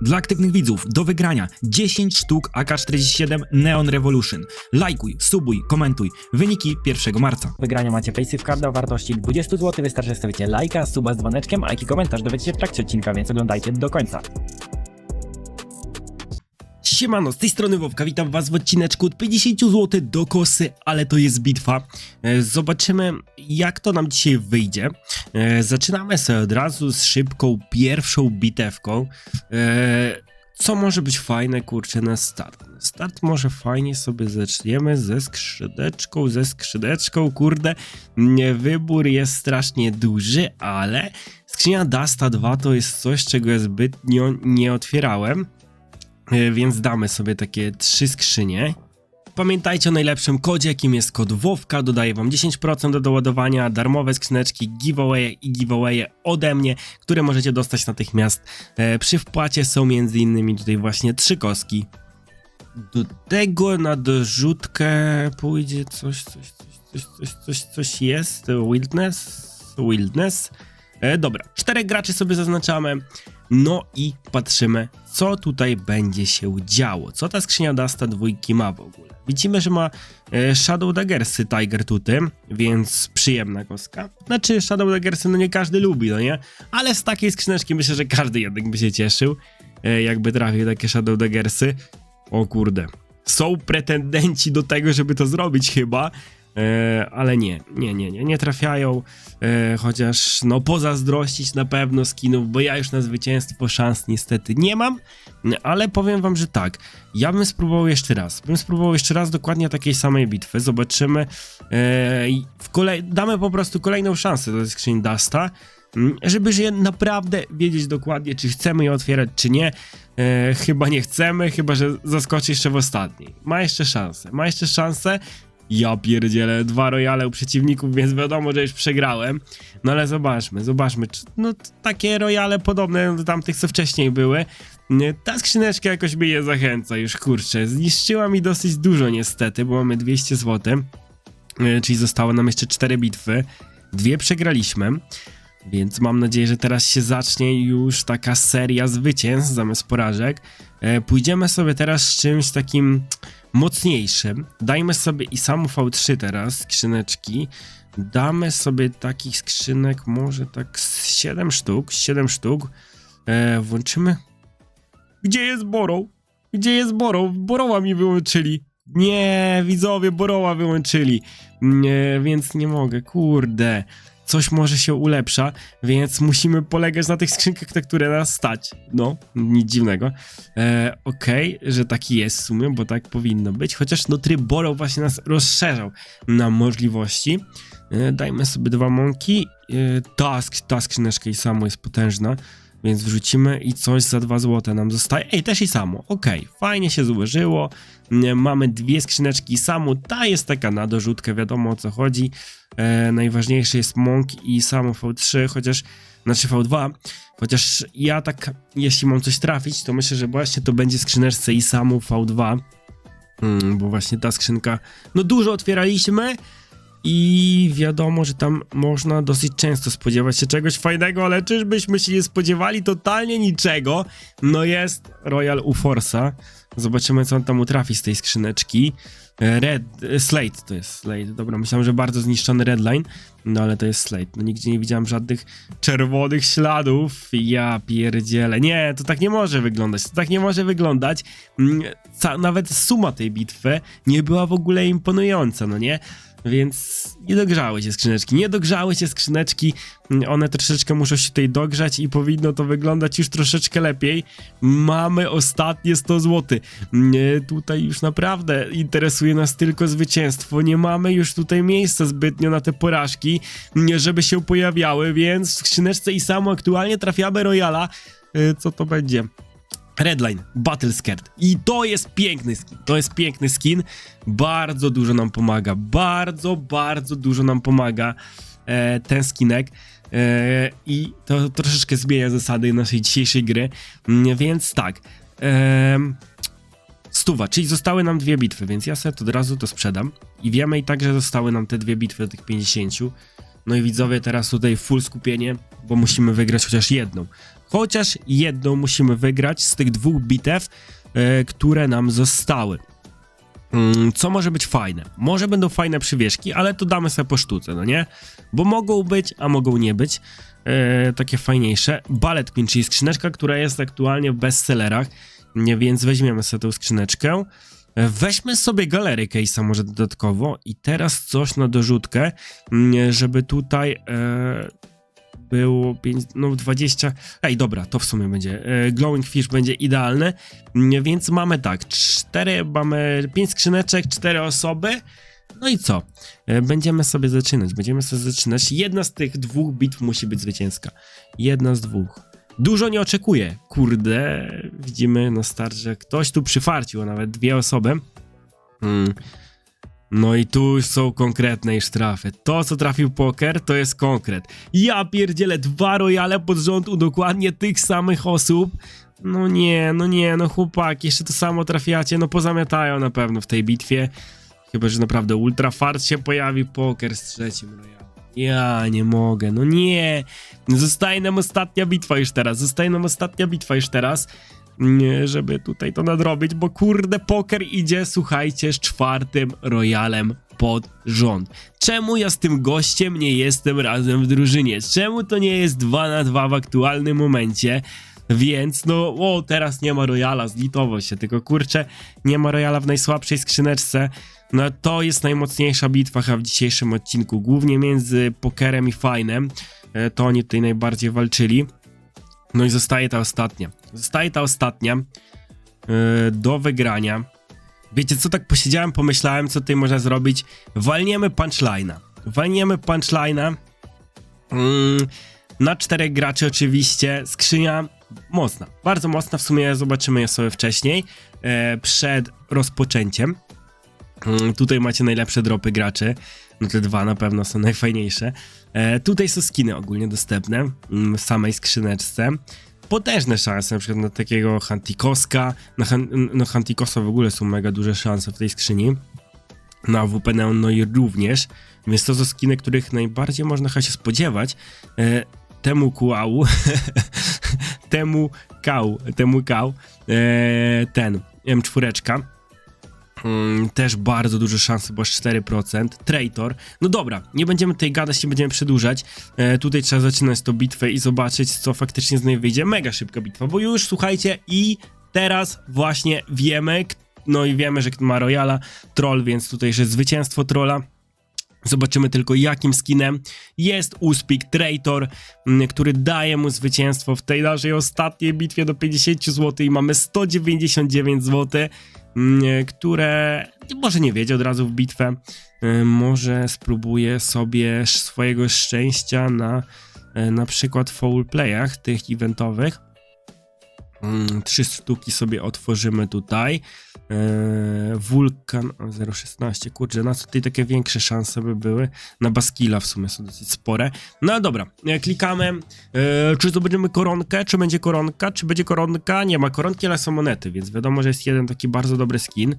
Dla aktywnych widzów do wygrania 10 sztuk AK-47 Neon Revolution. Lajkuj, subuj, komentuj. Wyniki 1 marca. wygrania macie Paysafe Carda o wartości 20 zł. Wystarczy, że stawicie lajka, suba z dzwoneczkiem, a jaki komentarz dowiecie się w trakcie odcinka, więc oglądajcie do końca. Siemano, z tej strony Wowka, witam was w odcineczku od 50 zł do kosy, ale to jest bitwa. E, Zobaczymy jak to nam dzisiaj wyjdzie. E, Zaczynamy sobie od razu z szybką pierwszą bitewką. E, Co może być fajne, kurczę, na start? Start może fajnie sobie zaczniemy ze skrzydeczką, ze skrzydeczką, kurde. Wybór jest strasznie duży, ale skrzynia Dasta 2 to jest coś, czego ja zbytnio nie otwierałem. E, więc damy sobie takie trzy skrzynie. Pamiętajcie o najlepszym kodzie, jakim jest kod WOWKA, dodaje wam 10% do doładowania, darmowe skrzyneczki, giveawaye i giveawaye ode mnie, które możecie dostać natychmiast. E, przy wpłacie są między innymi tutaj właśnie trzy koski. Do tego na dorzutkę pójdzie coś, coś, coś, coś, coś, coś, coś jest, wildness, wildness. E, dobra, czterech graczy sobie zaznaczamy. No i patrzymy, co tutaj będzie się działo. Co ta skrzynia Dasta dwójki ma w ogóle. Widzimy, że ma e, Shadow Daggersy Tiger Tuty, więc przyjemna kostka. Znaczy Shadow Daggersy no nie każdy lubi, no nie? Ale z takiej skrzyneczki myślę, że każdy jednak by się cieszył, e, jakby trafił takie Shadow Daggersy. O kurde. Są pretendenci do tego, żeby to zrobić chyba, ale nie, nie, nie, nie, nie trafiają, e, chociaż no pozazdrościć na pewno skinów, bo ja już na zwycięstwo szans niestety nie mam, ale powiem wam, że tak, ja bym spróbował jeszcze raz, bym spróbował jeszcze raz dokładnie takiej samej bitwy, zobaczymy, e, w kolej, damy po prostu kolejną szansę do skrzyni Dusta, żeby że naprawdę wiedzieć dokładnie, czy chcemy je otwierać, czy nie. E, chyba nie chcemy, chyba że zaskoczy jeszcze w ostatniej. Ma jeszcze szansę, ma jeszcze szansę, ja pierdzielę, dwa royale u przeciwników, więc wiadomo, że już przegrałem. No ale zobaczmy, zobaczmy. Czy, no takie royale podobne do tamtych, co wcześniej były. Ta skrzyneczka jakoś mnie nie zachęca już, kurczę. Zniszczyła mi dosyć dużo niestety, bo mamy 200 zł. E, Czyli zostało nam jeszcze 4 bitwy. Dwie przegraliśmy. Więc mam nadzieję, że teraz się zacznie już taka seria zwycięstw zamiast porażek. E, pójdziemy sobie teraz z czymś takim mocniejszym. Dajmy sobie i samu V3 teraz, skrzyneczki. Damy sobie takich skrzynek może tak z 7 sztuk, z 7 sztuk. E, włączymy. Gdzie jest Borrow? Gdzie jest Borrow? Borowa mi wyłączyli. Nie, widzowie, Borowa wyłączyli. Nie, więc nie mogę, kurde. Coś może się ulepsza, więc musimy polegać na tych skrzynkach, na które nas stać. No, nic dziwnego. E, Okej, że taki jest w sumie, bo tak powinno być. Chociaż no tryb Borrow właśnie nas rozszerzał na możliwości. E, dajmy sobie dwa mąki. E, ta, ta skrzyneczka i samo jest potężna. Więc wrzucimy i coś za 2 złote nam zostaje. Ej, też i samo. Okej, fajnie się złożyło. Mamy dwie skrzyneczki samo. Ta jest taka na dorzutkę, wiadomo o co chodzi. E, najważniejszy jest Monk i samo V3, chociaż, znaczy V2. Chociaż ja tak, jeśli mam coś trafić, to myślę, że właśnie to będzie skrzyneczce i samo V2. Mm, bo właśnie ta skrzynka, no dużo otwieraliśmy. I wiadomo, że tam można dosyć często spodziewać się czegoś fajnego, ale czyżbyśmy się nie spodziewali totalnie niczego? No jest Royal Uforsa. Zobaczymy, co on tam utrafi z tej skrzyneczki. E, Red, e, Slate to jest Slate. Dobra, myślałem, że bardzo zniszczony Redline, no ale to jest Slate. No nigdzie nie widziałem żadnych czerwonych śladów. Ja pierdzielę. Nie, to tak nie może wyglądać. To tak nie może wyglądać. Mm, Ca nawet suma tej bitwy nie była w ogóle imponująca, no nie? Więc nie dogrzały się skrzyneczki. Nie dogrzały się skrzyneczki. One troszeczkę muszą się tutaj dogrzać i powinno to wyglądać już troszeczkę lepiej. Mamy ostatnie 100 zł. Nie, tutaj już naprawdę interesuje nas tylko zwycięstwo. Nie mamy już tutaj miejsca zbytnio na te porażki, żeby się pojawiały, więc w skrzyneczce i samo aktualnie trafiamy Royala. Y, Co to będzie? Redline, Battle Scared. I to jest piękny skin. To jest piękny skin. Bardzo dużo nam pomaga. Bardzo, bardzo dużo nam pomaga e, ten skinek. E, I to troszeczkę zmienia zasady naszej dzisiejszej gry. Mm, Więc tak. E, stuwa, czyli zostały nam dwie bitwy, więc ja sobie to od razu to sprzedam. I wiemy i tak, że zostały nam te dwie bitwy do tych 50. No i widzowie, teraz tutaj full skupienie, bo musimy wygrać chociaż jedną. Chociaż jedną musimy wygrać z tych dwóch bitew, e, które nam zostały. Mm, Co może być fajne? Może będą fajne przywieszki, ale to damy sobie po sztuce, no nie? Bo mogą być, a mogą nie być. E, takie fajniejsze. Ballet Queen, czyli skrzyneczka, która jest aktualnie w bestsellerach, więc weźmiemy sobie tą skrzyneczkę. E, Weźmy sobie galery case'a może dodatkowo i teraz coś na dorzutkę, mm, żeby tutaj e, było 5, no 20, ej dobra, to w sumie będzie, e, Glowing Fish będzie idealny, Mm, więc mamy tak, 4, mamy 5 skrzyneczek, 4 osoby, no i co? E, Będziemy sobie zaczynać, będziemy sobie zaczynać. Jedna z tych dwóch bitw musi być zwycięska. Jedna z dwóch. Dużo nie oczekuję. Kurde, widzimy na start, że ktoś tu przyfarcił, a nawet dwie osoby. Mm. No i tu są konkretne już. To, co trafił poker, to jest konkret. Ja pierdzielę dwa royale pod rząd u dokładnie tych samych osób. No nie, no nie, no chłopaki, jeszcze to samo trafiacie, no pozamiatają na pewno w tej bitwie. Chyba, że naprawdę ultra fart się pojawi poker z trzecim royalem. Ja nie mogę, no nie. Zostaje nam ostatnia bitwa już teraz, zostaje nam ostatnia bitwa już teraz. Żeby tutaj to nadrobić, bo kurde, poker idzie, słuchajcie, z czwartym royalem pod rząd. Czemu ja z tym gościem nie jestem razem w drużynie? Czemu to nie jest 2 na 2 w aktualnym momencie? Więc no, o, teraz nie ma Royala, zlitowo się, tylko kurczę, nie ma Royala w najsłabszej skrzyneczce. No to jest najmocniejsza bitwa chyba w dzisiejszym odcinku, głównie między Pokerem i Fajnem. E, To oni tutaj najbardziej walczyli. No i zostaje ta ostatnia. Zostaje ta ostatnia e, do wygrania. Wiecie co, tak posiedziałem, pomyślałem, co tutaj można zrobić. Walniemy punchline'a. Walniemy punchline'a. Mm, na czterech graczy oczywiście. Skrzynia mocna, bardzo mocna. W sumie zobaczymy je sobie wcześniej, e, przed rozpoczęciem. Mm, Tutaj macie najlepsze dropy graczy. No te dwa na pewno są najfajniejsze. E, tutaj są skiny ogólnie dostępne mm, w samej skrzyneczce. Potężne szanse, na przykład na takiego Hantikoska. Na, Han no Hantikosa w ogóle są mega duże szanse w tej skrzyni. Na AWP Neon no i również. Więc to są skiny, których najbardziej można się spodziewać. E, temu kłał, temu kał, temu kał, e, ten M4. Mm, też bardzo duże szanse, bo aż 4%. Traitor. No dobra, nie będziemy tutaj gadać, nie będziemy przedłużać. E, tutaj trzeba zaczynać tą bitwę i zobaczyć, co faktycznie z niej wyjdzie. Mega szybka bitwa, bo już słuchajcie, i teraz właśnie wiemy, no i wiemy, że ma Royala, troll, więc tutaj, że zwycięstwo trolla. Zobaczymy tylko jakim skinem jest Uspik Traitor, mm, który daje mu zwycięstwo w tej naszej ostatniej bitwie do 50 zł i mamy 199 zł, które może nie wiedzie od razu w bitwę, y, może spróbuje sobie swojego szczęścia na y, na przykład foul playach tych eventowych. Mm, Trzy sztuki sobie otworzymy tutaj. Wulkan o, 0,16. Kurczę, na co tutaj takie większe szanse by były? Na Baskila w sumie są dosyć spore. No dobra, e, klikamy. E, czy zdobędziemy koronkę? Czy będzie koronka? Czy będzie koronka? Nie ma koronki, ale są monety, więc wiadomo, że jest jeden taki bardzo dobry skin.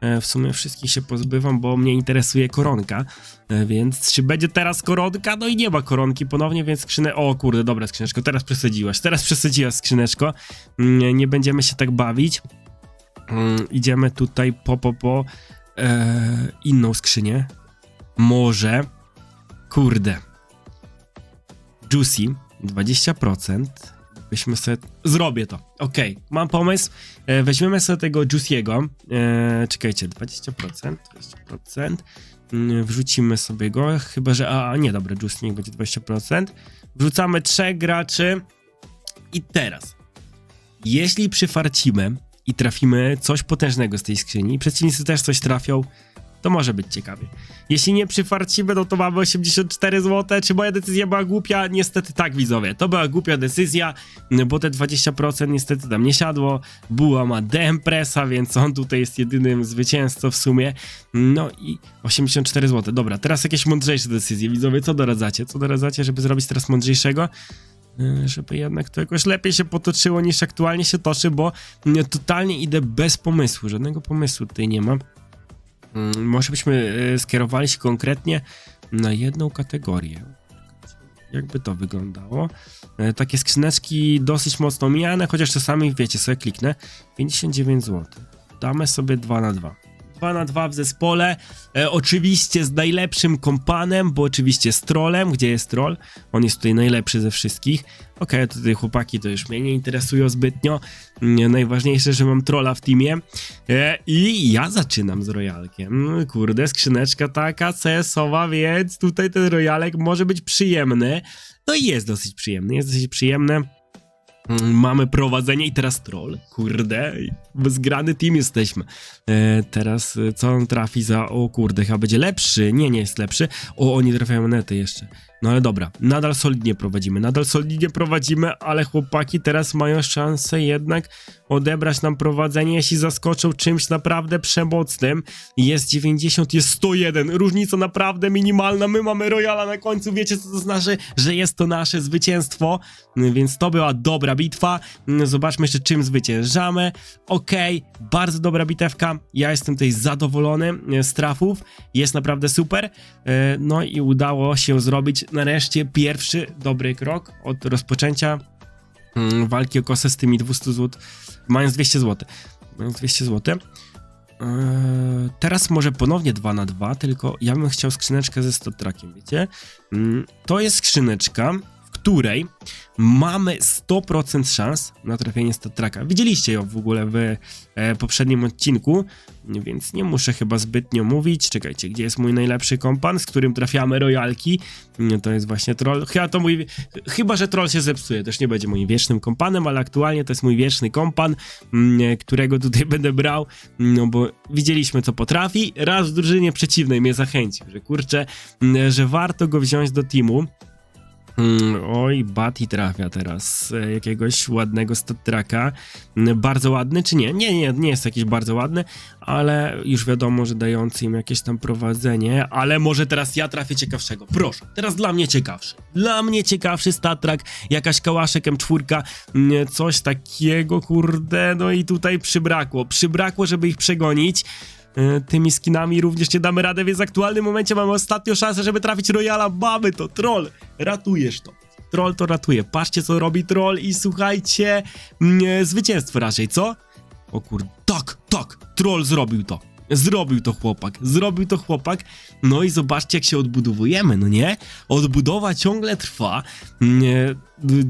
E, w sumie wszystkich się pozbywam, bo mnie interesuje koronka. Więc czy będzie teraz koronka? No i nie ma koronki ponownie, więc skrzynę... O kurde, dobra skrzyneczko, teraz przesadziłaś. Teraz przesadziłaś skrzyneczko. Mm, nie będziemy się tak bawić. Mm, idziemy tutaj po, po, po e, inną skrzynię. Może. Kurde. Juicy 20%. Byśmy sobie. Zrobię to. Okej, mam pomysł. E, weźmiemy sobie tego Juicy'ego. E, czekajcie, 20%. 20%. Mm, Wrzucimy sobie go. Chyba, że. A, nie, dobra, Juicy niech będzie 20%. Wrzucamy trzech graczy. I teraz. Jeśli przyfarcimy i trafimy coś potężnego z tej skrzyni, przeciwnicy też coś trafią, to może być ciekawie. Jeśli nie przyfarcimy, no to mamy 84 zł. Czy moja decyzja była głupia? Niestety tak, widzowie. To była głupia decyzja, bo te 20% niestety tam nie siadło. Buła ma DM Pressa, więc on tutaj jest jedynym zwycięzcą w sumie. No i 84 zł. Dobra, teraz jakieś mądrzejsze decyzje. Widzowie, co doradzacie? Co doradzacie, żeby zrobić teraz mądrzejszego? Y, żeby jednak to jakoś lepiej się potoczyło niż aktualnie się toczy, bo y, totalnie idę bez pomysłu, żadnego pomysłu tutaj nie ma. Mm, Może byśmy y, skierowali się konkretnie na jedną kategorię. jakby to wyglądało. Takie skrzyneczki dosyć mocno mijane, chociaż czasami, wiecie, sobie kliknę. 59 zł. Damy sobie 2 na 2. 2 na 2 w zespole. E, oczywiście z najlepszym kompanem, bo oczywiście z trolem. Gdzie jest troll? On jest tutaj najlepszy ze wszystkich. Okej, tutaj chłopaki to już mnie nie interesują zbytnio. Nie, najważniejsze, że mam trolla w teamie. E, I ja zaczynam z rojalkiem. Mm, Kurde, skrzyneczka taka CS-owa, więc tutaj ten rojalek może być przyjemny. No i jest dosyć przyjemny, jest dosyć przyjemny. Mamy prowadzenie i teraz troll. Kurde, zgrany team jesteśmy. E, teraz e, co on trafi za. O kurde, chyba będzie lepszy. Nie, nie jest lepszy. O, oni trafiają nety jeszcze. No ale dobra, nadal solidnie prowadzimy. Nadal solidnie prowadzimy, ale chłopaki teraz mają szansę jednak odebrać nam prowadzenie, jeśli zaskoczą czymś naprawdę przemocnym. Jest 90, jest 101. Różnica naprawdę minimalna. My mamy Royala na końcu. Wiecie, co to znaczy? Że jest to nasze zwycięstwo. Więc to była dobra bitwa. Zobaczmy jeszcze, czym zwyciężamy. Okej, bardzo dobra bitewka. Ja jestem tutaj zadowolony e, z trafów. Jest naprawdę super. E, No i udało się zrobić nareszcie pierwszy dobry krok od rozpoczęcia mm, walki o kosę z tymi 200 zł. Mając 200 zł. Mając 200 zł. Eee, teraz może ponownie 2 na 2, tylko ja bym chciał skrzyneczkę ze stop trackiem, wiecie? Mm, To jest skrzyneczka, której mamy 100% szans na trafienie stop tracka. Widzieliście ją w ogóle w e, poprzednim odcinku, więc nie muszę chyba zbytnio mówić. Czekajcie, gdzie jest mój najlepszy kompan, z którym trafiamy royalki? To jest właśnie troll. Chyba to mój. Chyba, że troll się zepsuje, też nie będzie moim wiecznym kompanem, ale aktualnie to jest mój wieczny kompan, mm, którego tutaj będę brał, no bo widzieliśmy co potrafi. Raz w drużynie przeciwnej mnie zachęcił, że kurczę, mm, że warto go wziąć do teamu. Mm, Oj, Bati trafia teraz e, jakiegoś ładnego statraka. Mm, Bardzo ładny, czy nie? Nie, nie, nie jest jakiś bardzo ładny, ale już wiadomo, że dający im jakieś tam prowadzenie. Ale może teraz ja trafię ciekawszego. Proszę, teraz dla mnie ciekawszy. Dla mnie ciekawszy statrak, jakaś kałaszek M4, mm, coś takiego, kurde. No i tutaj przybrakło. Przybrakło, żeby ich przegonić. E, Tymi skinami również nie damy radę, więc w aktualnym momencie mamy ostatnią szansę, żeby trafić Royala. Mamy to, troll, ratujesz to. Troll to ratuje. Patrzcie, co robi troll i słuchajcie, mm, zwycięstwo raczej, co? O kurde, tak, tak, troll zrobił to. Zrobił to chłopak, zrobił to chłopak. No i zobaczcie, jak się odbudowujemy, no nie? Odbudowa ciągle trwa. Nie,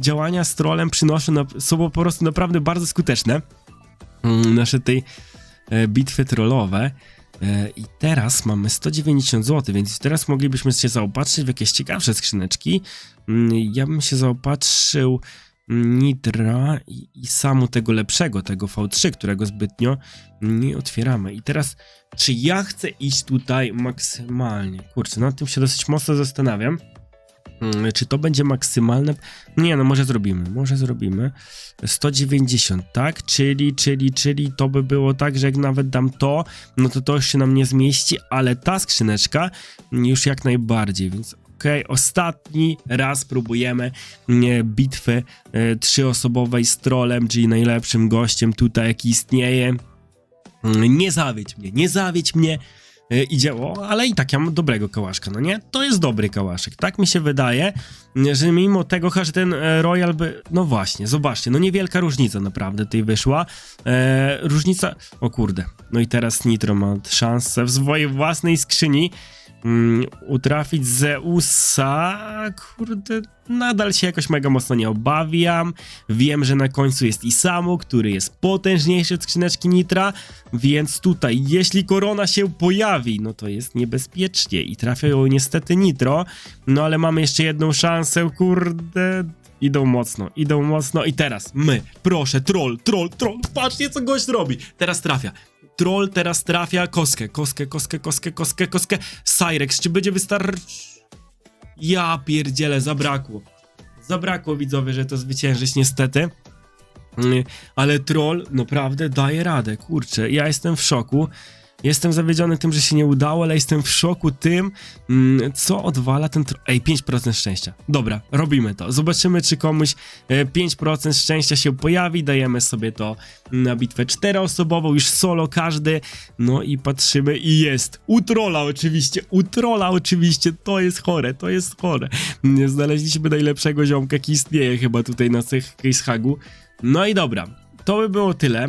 działania z trollem przynoszą, na, są po prostu naprawdę bardzo skuteczne. Mm, Nasze tej e, bitwy trollowe. E, I teraz mamy 190 zł, więc teraz moglibyśmy się zaopatrzyć w jakieś ciekawsze skrzyneczki. Mm, Ja bym się zaopatrzył Nitra i, i samu tego lepszego, tego V3, którego zbytnio nie otwieramy. I teraz, czy ja chcę iść tutaj maksymalnie? Kurczę, nad tym się dosyć mocno zastanawiam. Mm, Czy to będzie maksymalne? Nie, no może zrobimy, może zrobimy. 190, tak? Czyli, czyli, czyli to by było tak, że jak nawet dam to, no to to już się nam nie zmieści, ale ta skrzyneczka już jak najbardziej, więc okej, ostatni raz próbujemy nie, bitwy e, trzyosobowej z trolem, czyli najlepszym gościem tutaj, jaki istnieje. Mm, Nie zawiedź mnie, nie zawiedź mnie. E, I działo, ale i tak ja mam dobrego kałaszka, no nie? To jest dobry kałaszek, tak mi się wydaje, że mimo tego, że ten e, Royal by... No właśnie, zobaczcie, no niewielka różnica naprawdę tutaj wyszła. E, różnica... O kurde, no i teraz Nitro ma szansę w swojej własnej skrzyni mm, utrafić Zeusa. Kurde, nadal się jakoś mega mocno nie obawiam. Wiem, że na końcu jest Isamu, który jest potężniejszy od skrzyneczki Nitra, więc tutaj, jeśli korona się pojawi, no to jest niebezpiecznie i trafiają niestety Nitro, no ale mamy jeszcze jedną szansę, kurde. Idą mocno, idą mocno i teraz my, proszę, troll, troll, troll, patrzcie co gość robi. Teraz trafia. Troll teraz trafia koskę, koskę, koskę, koskę, koskę, koskę. Cyrex, czy będzie wystarczy? Ja pierdzielę, zabrakło. Zabrakło widzowie, że to zwyciężyć niestety. Mm, Ale troll naprawdę daje radę, kurczę. Ja jestem w szoku. Jestem zawiedziony tym, że się nie udało, ale jestem w szoku tym, mm, co odwala ten... Ej, 5% szczęścia. Dobra, robimy to. Zobaczymy, czy komuś e, 5% szczęścia się pojawi. Dajemy sobie to na bitwę czteroosobową, już solo każdy. No i patrzymy i jest. U trolla oczywiście, u trolla oczywiście. To jest chore, to jest chore. Nie znaleźliśmy najlepszego ziomka, jaki istnieje chyba tutaj na tych casehagu. No i dobra, to by było tyle.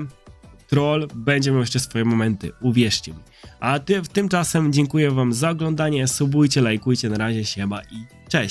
Troll będzie miał jeszcze swoje momenty, uwierzcie mi. A ty, tymczasem dziękuję wam za oglądanie, subujcie, lajkujcie, na razie siema i cześć.